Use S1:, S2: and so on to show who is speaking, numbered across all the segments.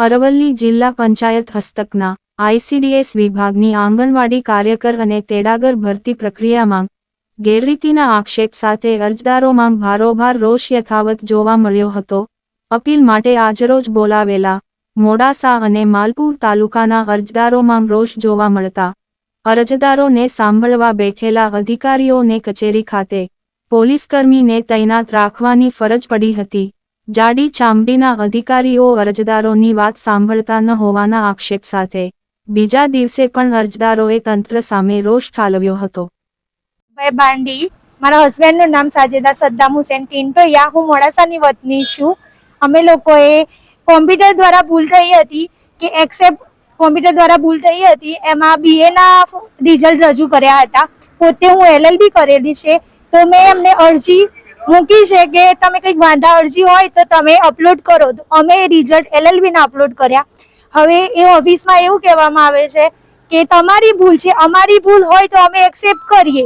S1: અરવલ્લી જિલ્લા પંચાયત હસ્તકના આઈસીડીએસ વિભાગની આંગણવાડી કાર્યકર અને તેડાગર ભરતી પ્રક્રિયામાં ગેરરીતિના આક્ષેપ સાથે અરજદારોમાં ભારોભાર રોષ યથાવત જોવા મળ્યો હતો. અપીલ માટે આજરોજ બોલાવેલા મોડાસા અને માલપુર તાલુકાના અરજદારોમાં રોષ જોવા મળતા અરજદારોને સાંભળવા બેઠેલા અધિકારીઓને કચેરી ખાતે પોલીસકર્મીને તૈનાત રાખવાની ફરજ પડી હતી. જાડી ચામડીના અધિકારીઓ અરજદારોની વાત સાંભળતા ન હોવાના આક્ષેપ સાથે. બીજા દિવસે પણ અરજદારોએ તંત્ર સામે રોષ ઠાલવ્યો હતો.
S2: ભાઈ બાંડી મારા હસબન્ડનું નામ સાજેદા સદ્દામ હુસેન ટિન્ટોયા હું મોડાસાની વતની છું. અમે લોકોએ કોમ્પ્યુટર દ્વારા ભૂલ થઈ હતી કે એક્સેપ્ટ કોમ્પ્યુટર દ્વારા ભૂલ થઈ હતી, એમાં બીએના રિઝલ્ટ રજૂ કર્યા હતા. પોતે હું એલએલબી કરેલી છે, તો મેં એમને અરજી મૂકી છે કે તમે કંઈક વાંધા અરજી હોય તો તમે અપલોડ કરો. અમે રિઝલ્ટ એલએલબી ના અપલોડ કર્યા. હવે એ ઓફિસમાં એવું કહેવામાં આવે છે કે તમારી ભૂલ છે, અમારી ભૂલ હોય તો અમે એક્સેપ્ટ કરીએ.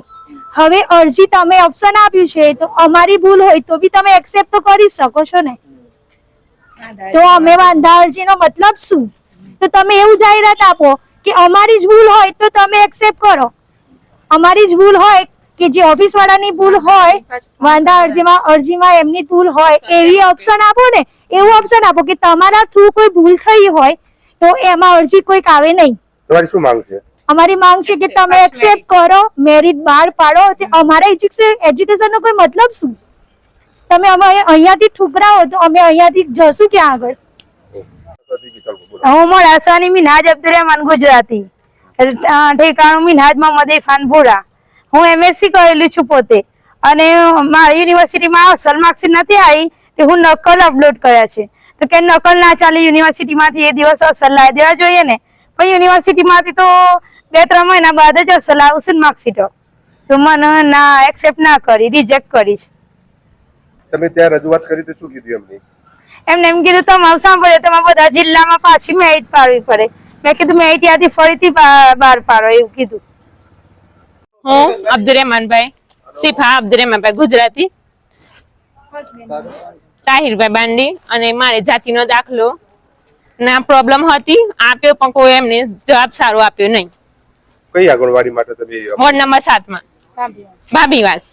S2: હવે અરજી તમે ઓપ્શન આપ્યું છે તો અમારી ભૂલ હોય તો બી તમે એક્સેપ્ટ તો કરી શકો છો ને. તો અમે વાંધા અરજીનો મતલબ શું? તો તમે એવું જાહેરાત આપો કે અમારી જ ભૂલ હોય તો તમે એક્સેપ્ટ કરો. અમારી જ ભૂલ હોય કે જે ઓફિસ વાળાની ભૂલ હોય વાંધા અરજીમાં અરજીમાં એમની ભૂલ હોય એવી ઓપ્શન આપો ને એવું ઓપ્શન આપો કે તમારા થ્રુ કોઈ ભૂલ થઈ હોય તો એમાં અરજી કોઈક આવે નહીં.
S3: તમારી શું માંગ છે?
S2: અમારી માંગ છે કે તમે એક્સેપ્ટ કરો મેરિટ બહાર પાડો તે અમારા એજ્યુકેશન નો કોઈ મતલબ શું? તમે અમે અહીંયાથી ઠુકરાવો તો અમે અહીંયાથી જશું ક્યાં આગળ?
S4: હું મોડાસાની મિનહાજ અબ્દુરહેમાન ગુજરાતી. અ, ઠેકાણું મિનહાજમાં મદે ભોરા. હું એમએસસી કરેલી છું પોતે. અને મારી યુનિવર્સિટીમાં અસલ માર્કશીટ નથી આવી તે હું નકલ અપલોડ કર્યા છે. તો કે નકલ ના ચાલે યુનિવર્સિટીમાંથી એ દિવસ અસલ લાવી દેવા જોઈએ ને. પણ યુનિવર્સિટીમાંથી તો બે ત્રણ મહિના બાદ જ અસલ આવશે ને માર્કશીટો. તો મને ના એક્સેપ્ટ ના કરી રિજેક્ટ કરી છે.
S3: તમે ત્યાં રજૂઆત કરી તો શું કીધું એમને?
S4: એમને એમ કીધું તમારું સાંભળ્યું તમારે બધા જિલ્લામાં પાછી મેરિટ પાડવી પડે. મેં કીધું મેરિટ યાદી ફરીથી બહાર પાડો એવું કીધું.
S5: હું અબ્દુરહેમાનભાઈ સિફા અબ્દુરહેમાનભાઈ ગુજરાતી. તાહિરભાઈ બાંડી અને મારે જાતિનો દાખલો. ના પ્રોબ્લેમ હતી આપ્યો પણ કોઈ એમને જવાબ સારો આપ્યો નહીં.
S3: કઈ આંગણવાડી માટે તમે
S5: વોર્ડ નંબર સાતમાં. ભાભીવાસ.